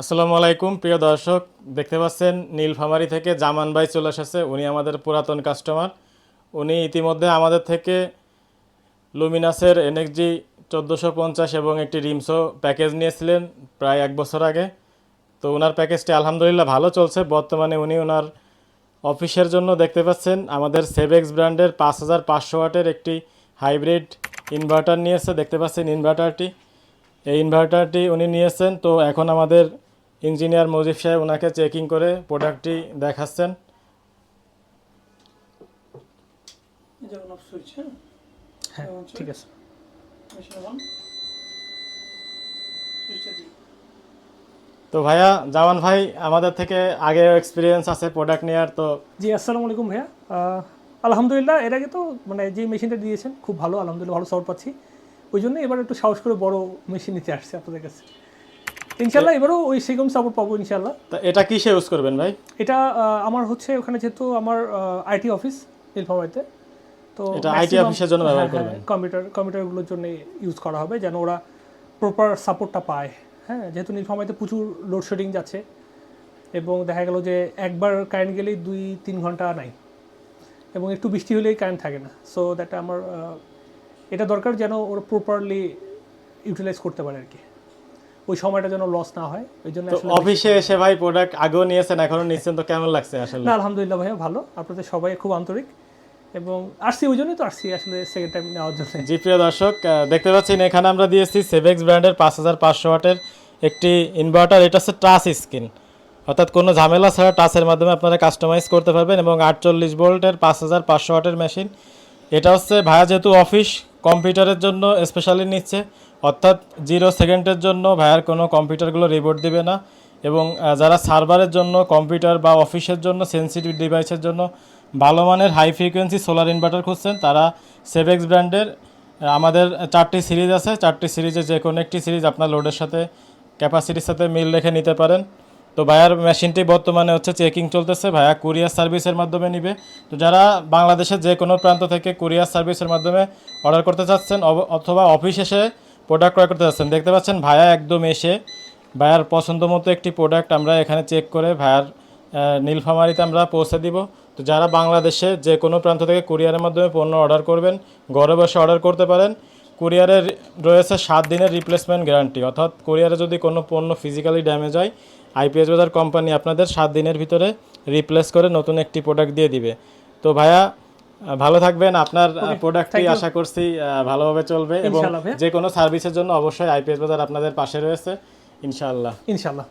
আসসালামু আলাইকুম, প্রিয় দর্শক। দেখতে পাচ্ছেন, নীলফামারি থেকে জামান ভাই চলে এসেছে। উনি আমাদের পুরাতন কাস্টমার। উনি ইতিমধ্যে আমাদের থেকে লুমিনাসের এনএক্সজি চোদ্দোশো পঞ্চাশ এবং একটি রিমসো প্যাকেজ নিয়েছিলেন প্রায় এক বছর আগে। তো ওনার প্যাকেজটি আলহামদুলিল্লাহ ভালো চলছে। বর্তমানে উনি ওনার অফিসের জন্য দেখতে পাচ্ছেন, আমাদের সেভেক্স ব্র্যান্ডের পাঁচ হাজার পাঁচশো ওয়াটের একটি হাইব্রিড ইনভার্টার নিয়েছে। দেখতে পাচ্ছেন ইনভার্টারটি। এই ইনভার্টারটি উনি নিয়েছেন। তো এখন আমাদের ইঞ্জিনিয়ার মজিব সাহেব ওনাকে চেকিং করে প্রোডাক্টটি দেখাচ্ছেন। হ্যাঁ ঠিক আছে। তো ভাইয়া জামান ভাই আমাদের থেকে আগে এক্সপিরিয়েন্স আছে প্রোডাক্ট নেওয়ার তো জি আসসালামু আলাইকুম ভাইয়া। আলহামদুলিল্লাহ এর আগে তো মানে যে মেশিনটা দিয়েছেন খুব ভালো আলহামদুলিল্লাহ ভালো সাপোর্ট পাচ্ছি। ওই জন্য এবার একটু সাহস করে বড় মেশিন নিতে আসছে আপনাদের কাছে। ইনশাল্লাহ এবারও ওই সেরকম সাপোর্ট পাবো ইনশাল্লাহ তা এটা কিসে ইউজ করবেন ভাই? এটা আমার হচ্ছে ওখানে যেহেতু আমার আইটি অফিস নীলফামারিতে। তো এটা IT অফিসের জন্য ব্যবহার করবেন? কম্পিউটার কম্পিউটারগুলোর জন্য ইউজ করা হবে যেন ওরা প্রপার সাপোর্টটা পায়। হ্যাঁ যেহেতু নীলফামারিতে প্রচুর লোডশেডিং যাচ্ছে এবং দেখা গেল যে একবার কারেন্ট গেলেই দুই তিন ঘণ্টা নাই এবং একটু বৃষ্টি হলেই কারেন্ট থাকে না। সো দ্যাট আমার এটা দরকার যেন ওরা প্রপারলি ইউটিলাইজ করতে পারে আর কি। ওই সময়টা যেন লস না হয়। ওই জন্য অফিসে এসে ভাই প্রোডাক্ট আগেও নিয়েছেন এখনও নিচ্ছেন তো কেমন লাগছে আসলে? না আলহামদুলিল্লাহ ভাইয়া ভালো। আপনাদের সবাই খুব আন্তরিক। এবং আসছি ওই জন্যই তো আসছি আসলে সেকেন্ড টাইম নেওয়ার জন্য। জি প্রিয় দর্শক দেখতে পাচ্ছেন এখানে আমরা দিয়েছি সেভেক্স ব্র্যান্ডের পাঁচ হাজার পাঁচশো ওয়াটের একটি ইনভার্টার এটা হচ্ছে টাচ স্ক্রিন অর্থাৎ কোনো ঝামেলা ছাড়া টাচের মাধ্যমে আপনারা কাস্টমাইজ করতে পারবেন এবং আটচল্লিশ ভোল্টের পাঁচ হাজার পাঁচশো ওয়াটের মেশিন এটা হচ্ছে ভায়া যেহেতু অফিস কম্পিউটারের জন্য স্পেশালি নিচ্ছে। অর্থাৎ জিরো সেকেন্ডের জন্য ভাইয়ার কোনো কম্পিউটারগুলো রিবোর্ট দিবে না এবং যারা সার্ভারের জন্য কম্পিউটার বা অফিসের জন্য সেন্সিটিভ ডিভাইসের জন্য ভালো মানের হাই ফ্রিকোয়েন্সি সোলার ইনভার্টার খুঁজছেন, তারা সেভেক্স ব্র্যান্ডের আমাদের চারটি সিরিজ আছে। চারটি সিরিজে যে কোনো একটি সিরিজ আপনার লোডের সাথে, ক্যাপাসিটির সাথে মিল রেখে নিতে পারেন। তো ভাইয়ার মেশিনটি বর্তমানে হচ্ছে চেকিং চলতেছে, ভাইয়া কুরিয়ার সার্ভিসের মাধ্যমে নিবে। তো যারা বাংলাদেশের যে কোনো প্রান্ত থেকে কুরিয়ার সার্ভিসের মাধ্যমে অর্ডার করতে চাচ্ছেন অথবা অফিস এসে প্রোডাক্ট ক্রয় করতে চাচ্ছেন দেখতে পাচ্ছেন ভায়া একদম এসে ভাইয়ার পছন্দ মতো একটি প্রোডাক্ট আমরা এখানে চেক করে ভায়ার নীলফামারিতে আমরা পৌঁছে দিব। তো যারা বাংলাদেশে যে কোনো প্রান্ত থেকে কুরিয়ারের মাধ্যমে পণ্য অর্ডার করবেন ঘরে বসে অর্ডার করতে পারেন। কুরিয়ারের রয়েছে সাত দিনের রিপ্লেসমেন্ট গ্যারান্টি অর্থাৎ কুরিয়ারে যদি কোনো পণ্য ফিজিক্যালি ড্যামেজ হয় আইপিএস বাজার কোম্পানি আপনাদের সাত দিনের ভিতরে রিপ্লেস করে নতুন একটি প্রোডাক্ট দিয়ে দিবে। তো আহ, ভালো থাকবেন। আপনার প্রোডাক্টটি আশা করছি ভালোভাবে চলবে এবং যে কোনো সার্ভিসের জন্য অবশ্যই আইপিএস বাজার আপনাদের পাশে রয়েছে। ইনশাআল্লাহ। ইনশাল্লাহ